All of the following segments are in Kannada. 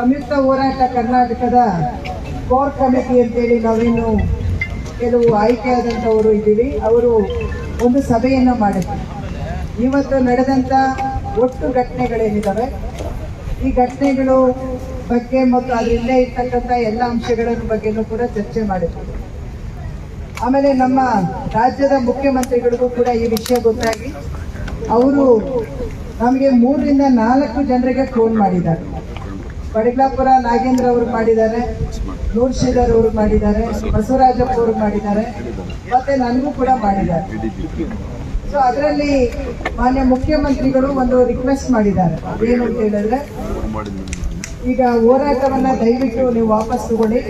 ಸಂಯುಕ್ತ ಹೋರಾಟ ಕರ್ನಾಟಕದ ಕೋರ್ ಕಮಿಟಿ ಅಂತೇಳಿ ನಾವಿನ್ನು ಕೆಲವು ಆಯ್ಕೆಯಾದಂಥವರು ಇದ್ದೀವಿ. ಅವರು ಒಂದು ಸಭೆಯನ್ನು ಮಾಡಿದ್ರು. ಇವತ್ತು ನಡೆದಂಥ ಒಟ್ಟು ಘಟನೆಗಳೇನಿದ್ದಾವೆ ಈ ಘಟನೆಗಳು ಬಗ್ಗೆ ಮತ್ತು ಅದರಿಂದ ಇರ್ತಕ್ಕಂಥ ಎಲ್ಲ ಅಂಶಗಳ ಬಗ್ಗೆನೂ ಕೂಡ ಚರ್ಚೆ ಮಾಡಿದ್ರು. ಆಮೇಲೆ ನಮ್ಮ ರಾಜ್ಯದ ಮುಖ್ಯಮಂತ್ರಿಗಳಿಗೂ ಕೂಡ ಈ ವಿಷಯ ಗೊತ್ತಾಗಿ, ಅವರು ನಮಗೆ ಮೂರರಿಂದ ನಾಲ್ಕು ಜನರಿಗೆ ಫೋನ್ ಮಾಡಿದ್ದಾರೆ. ಬಡಗ್ಲಾಪುರ ನಾಗೇಂದ್ರ ಅವರು ಮಾಡಿದ್ದಾರೆ ನೂರ್ಶೀದರ್ ಅವರು ಮಾಡಿದ್ದಾರೆ, ಬಸವರಾಜಪ್ಪ ಅವರು ಮಾಡಿದ್ದಾರೆ, ಮತ್ತೆ ನನಗೂ ಕೂಡ ಮಾಡಿದ್ದಾರೆ. ಸೊ ಅದರಲ್ಲಿ ಮಾನ್ಯ ಮುಖ್ಯಮಂತ್ರಿಗಳು ಒಂದು ರಿಕ್ವೆಸ್ಟ್ ಮಾಡಿದ್ದಾರೆ. ಏನು ಅಂತ ಹೇಳಿದ್ರೆ, ಈಗ ಹೋರಾಟವನ್ನ ದಯವಿಟ್ಟು ನೀವು ವಾಪಸ್ ತಗೊಳ್ಳಿ.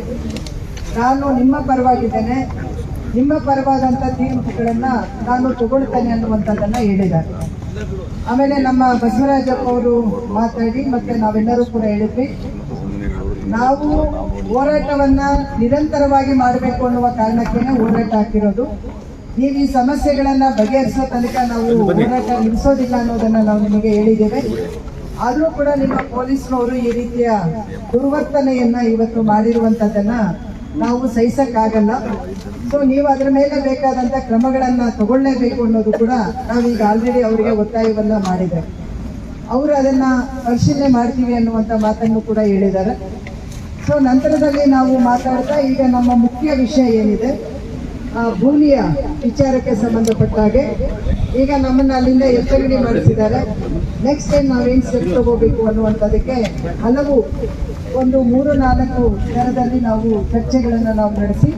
ನಾನು ನಿಮ್ಮ ಪರವಾಗಿದ್ದೇನೆ. ನಿಮ್ಮ ಪರವಾದಂಥ ತೀರ್ಮಾನಗಳನ್ನ ನಾನು ತಗೊಳ್ತೇನೆ ಅನ್ನುವಂಥದ್ದನ್ನ ಹೇಳಿದ್ದಾರೆ. ಆಮೇಲೆ ನಮ್ಮ ಬಸವರಾಜಪ್ಪ ಅವರು ಮಾತಾಡಿ ಮತ್ತೆ ನಾವೆಲ್ಲರೂ ಕೂಡ ಹೇಳಿದ್ವಿ. ನಾವು ಹೋರಾಟವನ್ನ ನಿರಂತರವಾಗಿ ಮಾಡಬೇಕು ಅನ್ನುವ ಕಾರಣಕ್ಕೇನೆ ಹೋರಾಟ ಹಾಕಿರೋದು. ನೀವು ಈ ಸಮಸ್ಯೆಗಳನ್ನ ಬಗೆಹರಿಸೋ ತನಕ ನಾವು ಹೋರಾಟ ನಿಲ್ಲಿಸೋದಿಲ್ಲ ಅನ್ನೋದನ್ನ ನಾವು ನಿಮಗೆ ಹೇಳಿದ್ದೇವೆ. ಆದರೂ ಕೂಡ ನಿಮ್ಮ ಪೊಲೀಸ್ನವರು ಈ ರೀತಿಯ ದುರ್ವರ್ತನೆಯನ್ನ ಇವತ್ತು ಮಾಡಿರುವಂತದ್ದನ್ನ ನಾವು ಸಹಿಸಕ್ಕಾಗಲ್ಲ. ಸೊ ನೀವು ಅದರ ಮೇಲೆ ಬೇಕಾದಂತ ಕ್ರಮಗಳನ್ನ ತಗೊಳ್ಳೇಬೇಕು ಅನ್ನೋದು ಕೂಡ ನಾವೀಗ ಆಲ್ರೆಡಿ ಅವರಿಗೆ ಒತ್ತಾಯವನ್ನ ಮಾಡಿದ್ದೇವೆ. ಅವರು ಅದನ್ನ ಪರಿಶೀಲನೆ ಮಾಡ್ತೀವಿ ಅನ್ನುವಂಥ ಮಾತನ್ನು ಕೂಡ ಹೇಳಿದ್ದಾರೆ. ಸೊ ನಂತರದಲ್ಲಿ ನಾವು ಮಾತಾಡ್ತಾ ಈಗ ನಮ್ಮ ಮುಖ್ಯ ವಿಷಯ ಏನಿದೆ? ಭೂಮಿಯ ವಿಚಾರಕ್ಕೆ ಸಂಬಂಧಪಟ್ಟ ಹಾಗೆ ಈಗ ನಮ್ಮನ್ನ ಅಲ್ಲಿಂದ ಎಚ್ಚರಿಕೆ ಮಾಡಿಸಿದ್ದಾರೆ. ನೆಕ್ಸ್ಟ್ ಟೈಮ್ ನಾವೇನು ಸ್ಟೆಪ್ ತಗೋಬೇಕು ಅನ್ನುವಂಥದಕ್ಕೆ ಹಲವು ಒಂದು ಮೂರು ನಾಲ್ಕು ಥರದಲ್ಲಿ ನಾವು ಚರ್ಚೆಗಳನ್ನು ನಾವು ನಡೆಸಿ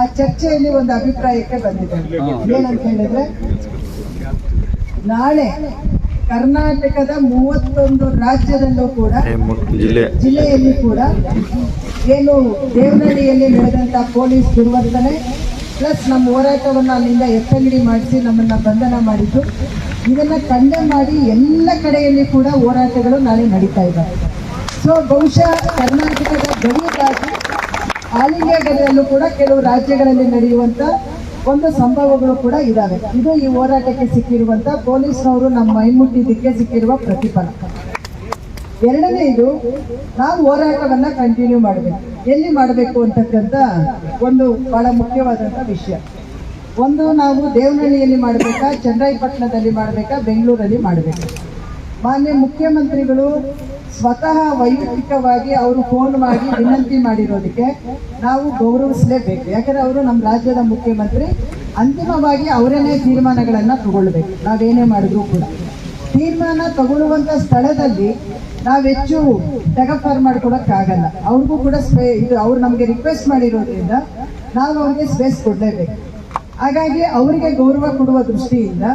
ಆ ಚರ್ಚೆಯಲ್ಲಿ ಒಂದು ಅಭಿಪ್ರಾಯಕ್ಕೆ ಬಂದಿದ್ದೇವೆ. ಏನಂತ ಹೇಳಿದ್ರೆ ನಾಳೆ ಕರ್ನಾಟಕದ ಮೂವತ್ತೊಂದು ರಾಜ್ಯದಲ್ಲೂ ಕೂಡ ಜಿಲ್ಲೆ. ಜಿಲ್ಲೆಯಲ್ಲಿ ಕೂಡ ಏನು ದೇವನಹಳ್ಳಿಯಲ್ಲಿ ನಡೆದಂತ ಪೊಲೀಸ್ ದುರ್ವರ್ತನೆ ಪ್ಲಸ್ ನಮ್ಮ ಹೋರಾಟವನ್ನು ಅಲ್ಲಿಂದ ಎತ್ತಂಗಡಿ ಮಾಡಿಸಿ ನಮ್ಮನ್ನು ಬಂಧನ ಮಾಡಿದ್ದು. ಇದನ್ನು ಕಂಡೆ ಮಾಡಿ ಎಲ್ಲ ಕಡೆಯಲ್ಲಿ ಕೂಡ ಹೋರಾಟಗಳು ನಾಳೆ ನಡೀತಾ ಇದ್ದಾವೆ ಸೊ ಬಹುಶಃ ಕರ್ನಾಟಕದ ಗಡಿ ದಾಟಿ ಆಲ್ ಇಂಡಿಯಾ ಗಡಿಯಲ್ಲೂ ಕೂಡ ಕೆಲವು ರಾಜ್ಯಗಳಲ್ಲಿ ನಡೆಯುವಂಥ ಒಂದು ಸಂಭವಗಳು ಕೂಡ ಇದ್ದಾವೆ ಇದು ಈ ಹೋರಾಟಕ್ಕೆ ಸಿಕ್ಕಿರುವಂಥ ಪೊಲೀಸ್ನವರು ನಮ್ಮ ಮೈಮುಟ್ಟಿದ್ದಕ್ಕೆ ಸಿಕ್ಕಿರುವ ಪ್ರತಿಫಲ. ಎರಡನೇದು ನಾವು ಹೋರಾಟವನ್ನ ಕಂಟಿನ್ಯೂ ಮಾಡಬೇಕು. ಎಲ್ಲಿ ಮಾಡಬೇಕು ಅಂತಕ್ಕಂಥ ಒಂದು ಬಹಳ ಮುಖ್ಯವಾದಂಥ ವಿಷಯ. ಒಂದು, ನಾವು ದೇವನಹಳ್ಳಿಯಲ್ಲಿ ಮಾಡಬೇಕಾ, ಚನ್ನರಾಯಪಟ್ಟಣದಲ್ಲಿ ಮಾಡಬೇಕಾ, ಬೆಂಗಳೂರಲ್ಲಿ ಮಾಡಬೇಕು. ಮಾನ್ಯ ಮುಖ್ಯಮಂತ್ರಿಗಳು ಸ್ವತಃ ವೈಯಕ್ತಿಕವಾಗಿ ಅವರು ಫೋನ್ ಮಾಡಿ ವಿನಂತಿ ಮಾಡಿರೋದಕ್ಕೆ ನಾವು ಗೌರವಿಸಲೇಬೇಕು. ಯಾಕಂದ್ರೆ ಅವರು ನಮ್ಮ ರಾಜ್ಯದ ಮುಖ್ಯಮಂತ್ರಿ, ಅಂತಿಮವಾಗಿ ಅವರೇನೇ ತೀರ್ಮಾನಗಳನ್ನು ತಗೊಳ್ಬೇಕು. ನಾವೇನೇ ಮಾಡಿದ್ರು ಕೂಡ. ತೀರ್ಮಾನ ತಗೊಳ್ಳುವಂತ ಸ್ಥಳದಲ್ಲಿ ನಾವು ಹೆಚ್ಚು ಟಗಫರ್ ಮಾಡ್ಕೊಡಕ್ಕಾಗಲ್ಲ. ಅವ್ರಿಗೂ ಕೂಡ ಸ್ಪೇ ಇದು ಅವ್ರು ನಮಗೆ ರಿಕ್ವೆಸ್ಟ್ ಮಾಡಿರೋದ್ರಿಂದ ನಾವು ಅವ್ರಿಗೆ ಸ್ಪೇಸ್ ಕೊಡಲೇಬೇಕು. ಹಾಗಾಗಿ ಅವರಿಗೆ ಗೌರವ ಕೊಡುವ ದೃಷ್ಟಿಯಿಂದ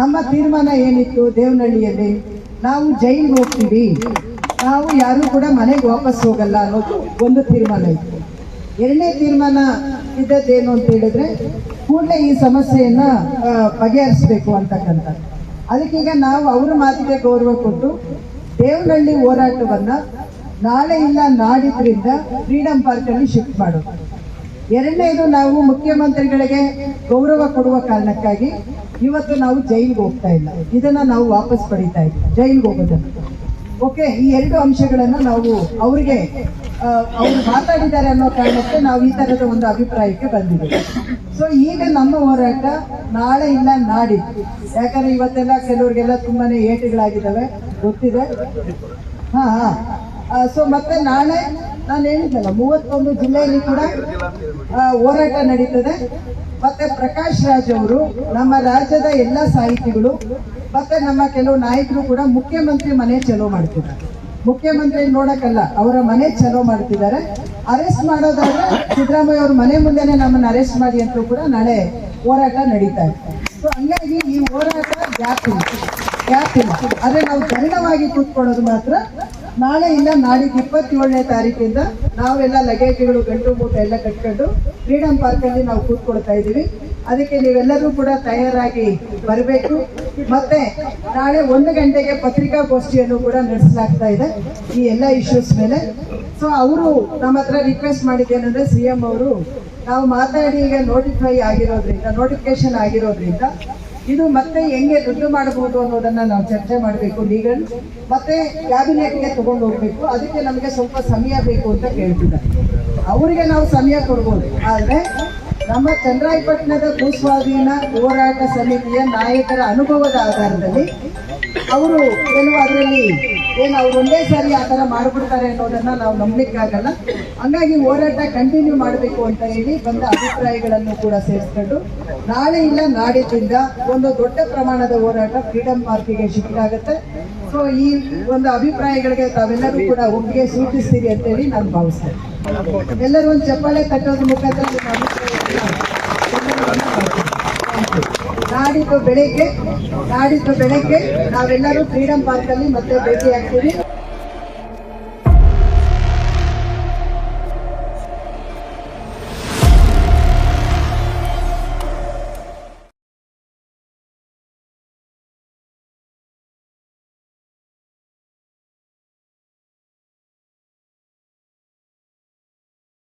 ನಮ್ಮ ತೀರ್ಮಾನ ಏನಿತ್ತು ದೇವನಹಳ್ಳಿಯಲ್ಲಿ, ನಾವು ಜೈಲ್ಗೆ ಹೋಗ್ತೀವಿ, ನಾವು ಯಾರು ಕೂಡ ಮನೆಗೆ ವಾಪಸ್ ಹೋಗಲ್ಲ ಅನ್ನೋದು ಒಂದು ತೀರ್ಮಾನ ಇತ್ತು. ಎರಡನೇ ತೀರ್ಮಾನ ಇದ್ದದ್ದೇನು ಅಂತ ಹೇಳಿದ್ರೆ, ಕೂಡಲೇ ಈ ಸಮಸ್ಯೆಯನ್ನ ಬಗೆಹರಿಸಬೇಕು ಅಂತಕ್ಕಂಥ ಅದಕ್ಕೀಗ ನಾವು ಅವರ ಮಾತಿಗೆ ಗೌರವ ಕೊಟ್ಟು ದೇವನಹಳ್ಳಿ ಹೋರಾಟವನ್ನ ನಾಳೆ ಇಲ್ಲ ನಾಡಿದ್ರಿಂದ ಫ್ರೀಡಂ ಪಾರ್ಕ್ ಅಲ್ಲಿ ಶಿಫ್ಟ್ ಮಾಡೋದು. ಎರಡನೇದು ನಾವು ಮುಖ್ಯಮಂತ್ರಿಗಳಿಗೆ ಗೌರವ ಕೊಡುವ ಕಾರಣಕ್ಕಾಗಿ ಇವತ್ತು ನಾವು ಜೈಲ್ಗೆ ಹೋಗ್ತಾ ಇಲ್ಲ. ಇದನ್ನ ನಾವು ವಾಪಸ್ ಪಡಿತಾ ಇದ್ದೀವಿ. ಜೈಲ್ಗೆ ಹೋಗೋದನ್ನ. ಓಕೆ, ಈ ಎರಡು ಅಂಶಗಳನ್ನ ನಾವು ಅವರಿಗೆ ಅವ್ರು ಮಾತಾಡಿದ್ದಾರೆ ಅನ್ನೋ ಕಾರಣಕ್ಕೆ ನಾವು ಈ ತರದ ಒಂದು ಅಭಿಪ್ರಾಯಕ್ಕೆ ಬಂದಿದ್ದೀವಿ. ಸೊ ಈಗ ನಮ್ಮ ಹೋರಾಟ ನಾಳೆ ಇಲ್ಲ, ನಾಡಿ. ಯಾಕಂದ್ರೆ ಇವತ್ತೆಲ್ಲ ಕೆಲವರಿಗೆಲ್ಲ ತುಂಬಾನೇ ಏಟುಗಳಾಗಿದ್ದಾವೆ. ಗೊತ್ತಿದೆ? ಹಾ ಹಾ. ಸೊ ಮತ್ತೆ ನಾಳೆ ನಾನು ಹೇಳಿದ್ದಲ್ಲ ಮೂವತ್ತೊಂದು ಜಿಲ್ಲೆಯಲ್ಲಿ ಕೂಡ ಹೋರಾಟ ನಡೀತದೆ. ಮತ್ತೆ ಪ್ರಕಾಶ್ ರಾಜ್ ಅವರು ನಮ್ಮ ರಾಜ್ಯದ ಎಲ್ಲ ಸಾಹಿತಿಗಳು, ಮತ್ತೆ ನಮ್ಮ ಕೆಲವು ನಾಯಕರು ಕೂಡ ಮುಖ್ಯಮಂತ್ರಿ ಮನೆ ಚಲೋ ಮಾಡ್ತಿದ್ದಾರೆ. ಮುಖ್ಯಮಂತ್ರಿ ನೋಡಕ್ಕಲ್ಲ, ಅವರ ಮನೆ ಚಲೋ ಮಾಡ್ತಿದ್ದಾರೆ. ಅರೆಸ್ಟ್ ಮಾಡೋದಾದ್ರೆ ಸಿದ್ದರಾಮಯ್ಯ ಅವ್ರ ಮನೆ ಮುಂದೆನೆ ನಮ್ಮನ್ನ ಅರೆಸ್ಟ್ ಮಾಡಿ ಅಂತೂ ಕೂಡ ನಾಳೆ ಹೋರಾಟ ನಡೀತಾ ಇದೆ. ಸೊ ಹಂಗಾಗಿ ಈ ಹೋರಾಟ ಗ್ಯಾಪ್ ಇಲ್ಲ. ಗ್ಯಾಪ್ ಆದ್ರೆ ನಾವು ಧರಣವಾಗಿ ಕೂತ್ಕೊಳ್ಳೋದು ಮಾತ್ರ ನಾಳೆ ಇಲ್ಲ, ನಾಡಿದ್ದು ಇಪ್ಪತ್ತೇಳನೇ ತಾರೀಕಿಂದ ನಾವೆಲ್ಲ ಲಗೇಜ್ಗಳು, ಗಂಟು ಮೂಟ ಎಲ್ಲ ಕಟ್ಕೊಂಡು ಫ್ರೀಡಂ ಪಾರ್ಕಲ್ಲಿ ನಾವು ಕೂತ್ಕೊಳ್ತಾ ಇದ್ದೀವಿ. ಅದಕ್ಕೆ ನೀವೆಲ್ಲರೂ ಕೂಡ ತಯಾರಾಗಿ ಬರಬೇಕು. ಮತ್ತೆ ನಾಳೆ ಒಂದು ಗಂಟೆಗೆ ಪತ್ರಿಕಾಗೋಷ್ಠಿಯನ್ನು ಕೂಡ ನಡೆಸಲಾಗ್ತಾ ಇದೆ, ಈ ಎಲ್ಲ ಇಶ್ಯೂಸ್ ಮೇಲೆ. ಸೊ ಅವರು ನಮ್ಮ ಹತ್ರ ರಿಕ್ವೆಸ್ಟ್ ಮಾಡಿದ್ದೇನೆಂದ್ರೆ ಸಿ ಎಂ ಅವರು ನಾವು ಮಾತಾಡಿ ಈಗ ನೋಟಿಫೈ ಆಗಿರೋದ್ರಿಂದ ನೋಟಿಫಿಕೇಶನ್ ಆಗಿರೋದ್ರಿಂದ ಇದು ಮತ್ತೆ ಹೆಂಗೆ ದುಡ್ಡು ಮಾಡಬಹುದು ಅನ್ನೋದನ್ನ ನಾವು ಚರ್ಚೆ ಮಾಡಬೇಕು ಲೀಗಲ್ ಮತ್ತೆ ಕ್ಯಾಬಿನೆಟ್ಗೆ ತಗೊಂಡು ಹೋಗ್ಬೇಕು. ಅದಕ್ಕೆ ನಮಗೆ ಸ್ವಲ್ಪ ಸಮಯ ಬೇಕು ಅಂತ ಕೇಳ್ತಿದ್ದಾರೆ. ಅವರಿಗೆ ನಾವು ಸಮಯ ಕೊಡ್ಬೋದು. ಆದ್ರೆ ನಮ್ಮ ಚಂದ್ರಾಯಪಟ್ಟಣದ ಭೂಸ್ವಾಧೀನ ಹೋರಾಟ ಸಮಿತಿಯ ನಾಯಕರ ಅನುಭವದ ಆಧಾರದಲ್ಲಿ ಅವರು ಏನು ಅದರಲ್ಲಿ ಏನು ಅವ್ರು ಒಂದೇ ಸಾರಿ ಆ ಥರ ಮಾಡಿಬಿಡ್ತಾರೆ ಅನ್ನೋದನ್ನ ನಾವು ನಂಬಲಿಕ್ಕಾಗಲ್ಲ. ಹಂಗಾಗಿ ಹೋರಾಟ ಕಂಟಿನ್ಯೂ ಮಾಡಬೇಕು ಅಂತ ಹೇಳಿ ಬಂದ ಅಭಿಪ್ರಾಯಗಳನ್ನು ಕೂಡ ಸೇರಿಸ್ಕೊಂಡು, ನಾಳೆ ಇಲ್ಲ ನಾಡಿದ್ದಿಂದ ಒಂದು ದೊಡ್ಡ ಪ್ರಮಾಣದ ಹೋರಾಟ ಫ್ರೀಡಮ್ ಪಾರ್ಕಿಗೆ ಶಿಫ್ಟ್ ಆಗುತ್ತೆ ಸೊ ಈ ಒಂದು ಅಭಿಪ್ರಾಯಗಳಿಗೆ ತಾವೆಲ್ಲರೂ ಕೂಡ ಒಪ್ಪಿಗೆ ಸೂಚಿಸ್ತೀರಿ ಅಂತೇಳಿ ನಾನು ಭಾವಿಸ್ತೇನೆ ಎಲ್ಲರೂ ಒಂದು ಚಪ್ಪಾಳೆ ತಟ್ಟೋದ್ರ ಮುಖಾಂತರ. ನಾಡಿದ್ದು ಬೆಳಿಗ್ಗೆ, ನಾಡಿದ್ದು ಬೆಳಗ್ಗೆ ನಾವೆಲ್ಲರೂ ಫ್ರೀಡಮ್ ಪಾರ್ಕಲ್ಲಿ ಮತ್ತೆ ಭೇಟಿ ಆಗ್ತೀವಿ